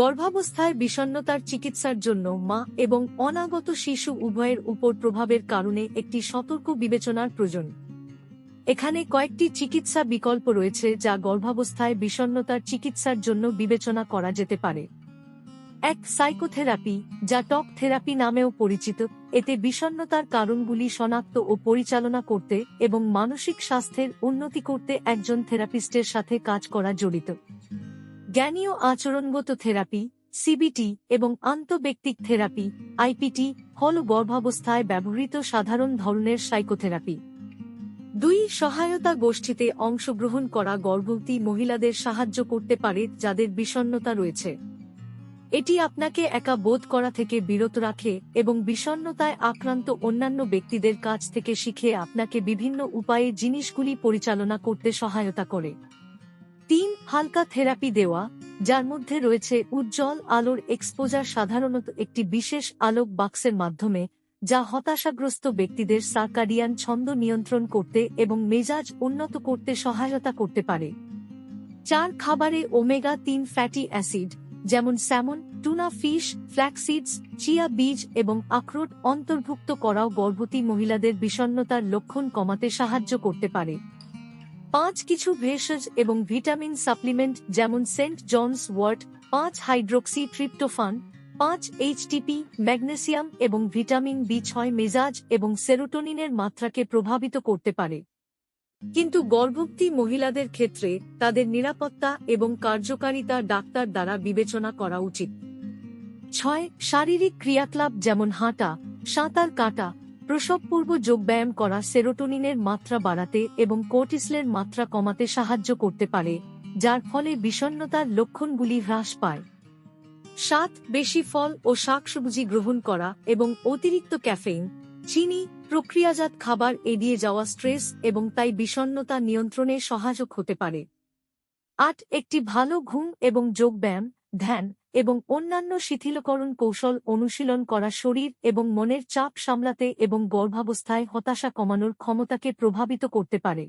গর্ভাবস্থায় বিষণ্ণতার চিকিৎসার জন্য মা এবং অনাগত শিশু উভয়ের উপর প্রভাবের কারণে একটি সতর্ক বিবেচনার প্রয়োজন। এখানে কয়েকটি চিকিৎসা বিকল্প রয়েছে যা গর্ভাবস্থায় বিষণ্ণতার চিকিৎসার জন্য বিবেচনা করা যেতে পারে। এক সাইকোথেরাপি, যা টক থেরাপি নামেও পরিচিত, এতে বিষণ্ণতার কারণগুলি শনাক্ত ও পরিচালনা করতে এবং মানসিক স্বাস্থ্যের উন্নতি করতে একজন থেরাপিস্টের সাথে কাজ করা জড়িত। জ্ঞানীয় আচরণগত থেরাপি সিবিটি এবং আন্তঃব্যক্তিক থেরাপি আইপিটি হল গর্ভাবস্থায় ব্যবহৃত সাধারণ ধরনের সাইকোথেরাপি। দুই সহায়তা গোষ্ঠীতে অংশগ্রহণ করা গর্ভবতী মহিলাদের সাহায্য করতে পারে যাদের বিষণ্ণতা রয়েছে। এটি আপনাকে একা বোধ করা থেকে বিরত রাখে এবং বিষণ্ণতায় আক্রান্ত অন্যান্য ব্যক্তিদের কাছ থেকে শিখে আপনাকে বিভিন্ন উপায়ে জিনিসগুলি পরিচালনা করতে সহায়তা করে। তিন হালকা থেরাপি দেওয়া, যার মধ্যে রয়েছে উজ্জ্বল আলোর এক্সপোজার সাধারণত একটি বিশেষ আলোক বাক্সের মাধ্যমে, যা হতাশাগ্রস্ত ব্যক্তিদের সার্কাডিয়ান ছন্দ নিয়ন্ত্রণ করতে এবং মেজাজ উন্নত করতে সহায়তা করতে পারে। চার খাবারে ওমেগা তিন ফ্যাটি অ্যাসিড, যেমন salmon, tuna fish flaxseeds chia বীজ এবং আখরোট অন্তর্ভুক্ত করাও গর্ভবতী মহিলাদের বিষণ্ণতার লক্ষণ কমাতে সাহায্য করতে পারে। পাঁচ কিছু ভেষজ এবং ভিটামিন সাপ্লিমেন্ট, যেমন সেন্ট জনস ওয়ার্ট পাঁচ হাইড্রোক্সি ট্রিপ্টোফান পাঁচ এইচটিপি ম্যাগনেসিয়াম এবং ভিটামিন বি ছয় মেজাজ এবং সেরোটোনিনের মাত্রাকে প্রভাবিত করতে পারে। কিন্তু গর্ভবতী মহিলাদের ক্ষেত্রে তাদের নিরাপত্তা এবং কার্যকারিতা ডাক্তার দ্বারা বিবেচনা করা উচিত। ছয়, শারীরিক ক্রিয়াকলাপ যেমন হাঁটা, সাঁতার কাটা প্রসবপূর্ব যোগব্যায়াম করা সেরোটোনিনের মাত্রা বাড়াতে এবং কোর্টিসলের মাত্রা কমাতে সাহায্য করতে পারে, যার ফলে বিষণ্ণতার লক্ষণগুলি হ্রাস পায়। সাত বেশি ফল ও শাকসবজি গ্রহণ করা এবং অতিরিক্ত ক্যাফেইন, চিনি, প্রক্রিয়াজাত খাবার এড়িয়ে যাওয়া স্ট্রেস এবং তাই বিষণ্ণতা নিয়ন্ত্রণে সহায়ক হতে পারে। আট, একটি ভালো ঘুম এবং যোগব্যায়াম ধ্যান এবং অন্যান্য শিথিলকরণ কৌশল অনুশীলন করা শরীর এবং মনের চাপ সামলাতে এবং গর্ভাবস্থায় হতাশা কমানোর ক্ষমতাকে প্রভাবিত করতে পারে।